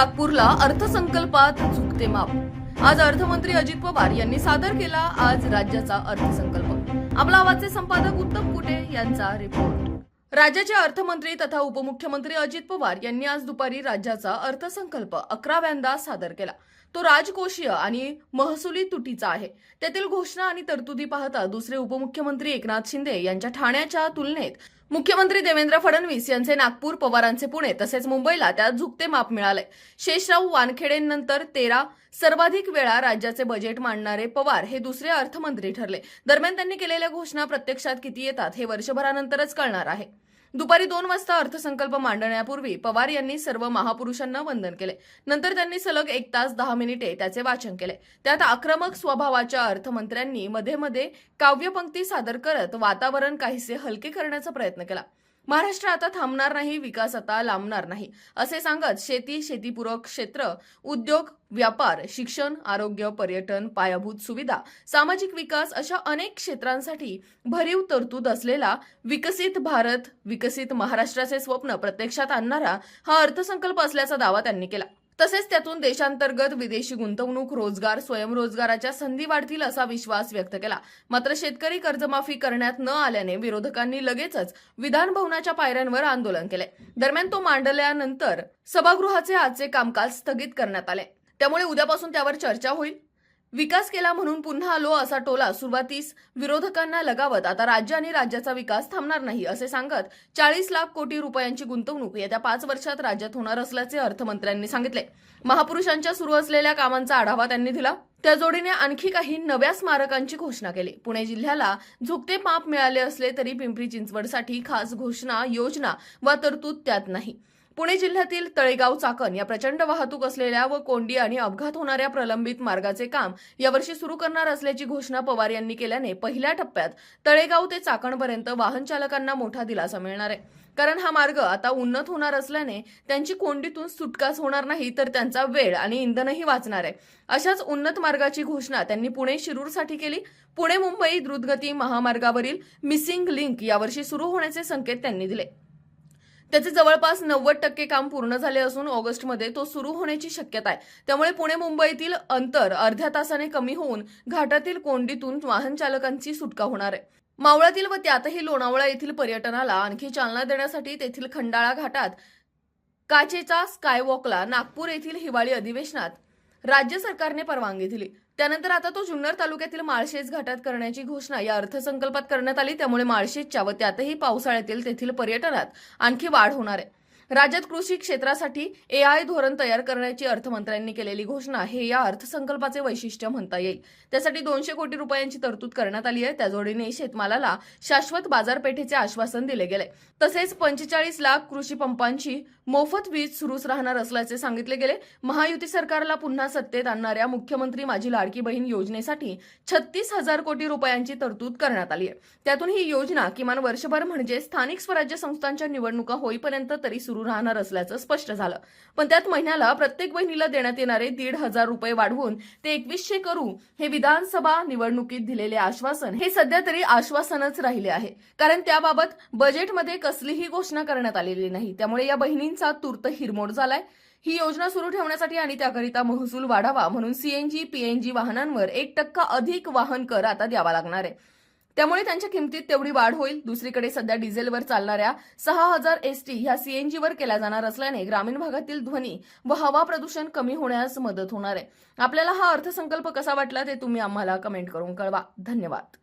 नागपूरला अर्थसंकल्पात झुकते माप. आज अर्थमंत्री अजित पवार यांनी सादर केला आज राज्याचा अर्थसंकल्प. आपला आवाजचे संपादक उत्तम कुटे यांचा रिपोर्ट राज्याचे अर्थमंत्री तथा उपमुख्यमंत्री अजित पवार यांनी आज दुपारी राज्याचा अर्थसंकल्प अकराव्यांदा सादर केला. तो राजकोषीय आणि महसुली तुटीचा आहे. त्यातील घोषणा आणि तरतुदी पाहता दुसरे उपमुख्यमंत्री एकनाथ शिंदे यांच्या ठाण्याच्या तुलनेत मुख्यमंत्री देवेंद्र फडणवीस यांचे नागपूर पवारांचे पुणे तसेच मुंबईला त्यात झुकते माप मिळाले शेषराव वानखेडेंनंतर तेरा सर्वाधिक वेळा राज्याचे बजेट मांडणारे पवार हे दुसरे अर्थमंत्री ठरले. दरम्यान त्यांनी केलेल्या घोषणा प्रत्यक्षात किती येतात हे वर्षभरानंतरच कळणार आहे. दुपारी दोन वाजता अर्थसंकल्प मांडण्यापूर्वी पवार यांनी सर्व महापुरुषांना वंदन केले. नंतर त्यांनी सलग एक तास दहा मिनिटे त्याचे वाचन केले. त्यात आक्रमक स्वभावाच्या अर्थमंत्र्यांनी मध्ये मध्ये काव्यपंक्ती सादर करत वातावरण काहीसे हलके करण्याचा प्रयत्न केला. महाराष्ट्र आता थांबणार नाही विकास आता लांबणार नाही. असे सांगत शेती शेतीपूरक क्षेत्र उद्योग व्यापार शिक्षण आरोग्य पर्यटन पायाभूत सुविधा सामाजिक विकास अशा अनेक क्षेत्रांसाठी भरीव तरतूद असलेला विकसित भारत विकसित महाराष्ट्राचे स्वप्न प्रत्यक्षात आणणारा हा अर्थसंकल्प असल्याचा दावा त्यांनी केला. तसेच त्यातून देशांतर्गत विदेशी गुंतवणूक रोजगार स्वयंरोजगाराच्या संधी वाढतील असा विश्वास व्यक्त केला. मात्र शेतकरी कर्जमाफी करण्यात न आल्याने विरोधकांनी लगेचच विधानभवनाच्या पायऱ्यांवर आंदोलन केले. दरम्यान तो मांडल्यानंतर सभागृहाचे आजचे कामकाज स्थगित करण्यात आले. त्यामुळे उद्यापासून त्यावर चर्चा होईल. विकास केला म्हणून पुन्हा आलो असा टोला सुरुवातीस विरोधकांना लगावत आता राज्य आणि राज्याचा विकास थांबणार नाही असे सांगत चाळीस लाख कोटी रुपयांची गुंतवणूक येत्या पाच वर्षात राज्यात होणार असल्याचे अर्थमंत्र्यांनी सांगितले. महापुरुषांच्या सुरू असलेल्या कामांचा आढावा त्यांनी दिला. त्या जोडीने आणखी काही नव्या स्मारकांची घोषणा केली. पुणे जिल्ह्याला झुकते माप मिळाले असले तरी पिंपरी चिंचवडसाठी खास घोषणा योजना वा तरतूद त्यात नाही. पुणे जिल्ह्यातील तळेगाव चाकण या प्रचंड वाहतूक असलेल्या व कोंडी आणि अपघात होणाऱ्या प्रलंबित मार्गाचे काम यावर्षी सुरू करणार असल्याची घोषणा पवार यांनी केल्याने पहिल्या टप्प्यात तळेगाव ते चाकणपर्यंत वाहन चालकांना मोठा दिलासा मिळणार आहे. कारण हा मार्ग आता उन्नत होणार असल्याने त्यांची कोंडीतून सुटकाच होणार नाही तर त्यांचा वेळ आणि इंधनही वाचणार आहे. अशाच उन्नत मार्गाची घोषणा त्यांनी पुणे शिरूरसाठी केली. पुणे मुंबई द्रुतगती महामार्गावरील मिसिंग लिंक यावर्षी सुरू होण्याचे संकेत त्यांनी दिले. त्याचे जवळपास नव्वद टक्के काम पूर्ण झाले असून ऑगस्टमध्ये तो सुरू होण्याची शक्यता आहे. त्यामुळे पुणे मुंबईतील अंतर अर्ध्या तासाने कमी होऊन घाटातील कोंडीतून वाहन चालकांची सुटका होणार आहे. मावळातील व त्यातही लोणावळा येथील पर्यटनाला आणखी चालना देण्यासाठी तेथील खंडाळा घाटात काचेचा स्कायवॉकला नागपूर येथील हिवाळी अधिवेशनात राज्य सरकारने परवानगी दिली. त्यानंतर आता तो जुन्नर तालुक्यातील माळशेज घाटात करण्याची घोषणा या अर्थसंकल्पात करण्यात आली त्यामुळे माळशेजच्या व त्यातही पावसाळ्यातील तेथील पर्यटनात आणखी वाढ होणार आहे. राज्यात कृषी क्षेत्रासाठी एआय धोरण तयार करण्याची अर्थमंत्र्यांनी केलेली घोषणा हे या अर्थसंकल्पाचे वैशिष्ट्य म्हणता येईल. त्यासाठी दोनशे कोटी रुपयांची तरतूद करण्यात आली आहे. त्या जोडीने शेतमालाला शाश्वत बाजारपेठेचे आश्वासन दिले गेले. तसेच पंचेचाळीस लाख कृषी पंपांची मोफत वीज सुरूच राहणार असल्याचे सांगितले गेले. महायुती सरकारला पुन्हा सत्तेत आणणाऱ्या मुख्यमंत्री माझी लाडकी बहीण योजनेसाठी छत्तीस हजार कोटी रुपयांची तरतूद करण्यात आली आहे. त्यातून ही योजना किमान वर्षभर म्हणजे स्थानिक स्वराज्य संस्थांच्या निवडणुका होईपर्यंत तरी सुरू राहणार असल्याचं स्पष्ट झालं. पण त्यात महिन्याला प्रत्येक बहिणीला देण्यात येणारे दीड हजार रुपये वाढवून ते एकवीसशे करू हे विधानसभा निवडणुकीत दिलेले आश्वासन हे सध्या तरी आश्वासनच राहिले आहे. कारण त्याबाबत बजेटमध्ये कसलीही घोषणा करण्यात आलेली नाही. त्यामुळे या बहिणींचा तूर्त हिरमोड झालाय. ही योजना सुरू ठेवण्यासाठी आणि त्याकरिता महसूल वाढावा म्हणून सीएनजी पीएनजी वाहनांवर एक टक्का अधिक वाहन कर आता द्यावा लागणार आहे. त्यामुळे त्यांच्या किमतीत तेवढी वाढ होईल. दुसरीकडे सध्या डिझेलवर चालणाऱ्या सहा हजार एसटी ह्या सीएनजीवर केल्या जाणार असल्याने ग्रामीण भागातील ध्वनी व हवा प्रदूषण कमी होण्यास मदत होणार आहे. आपल्याला हा अर्थसंकल्प कसा वाटला ते तुम्ही आम्हाला कमेंट करून कळवा. धन्यवाद.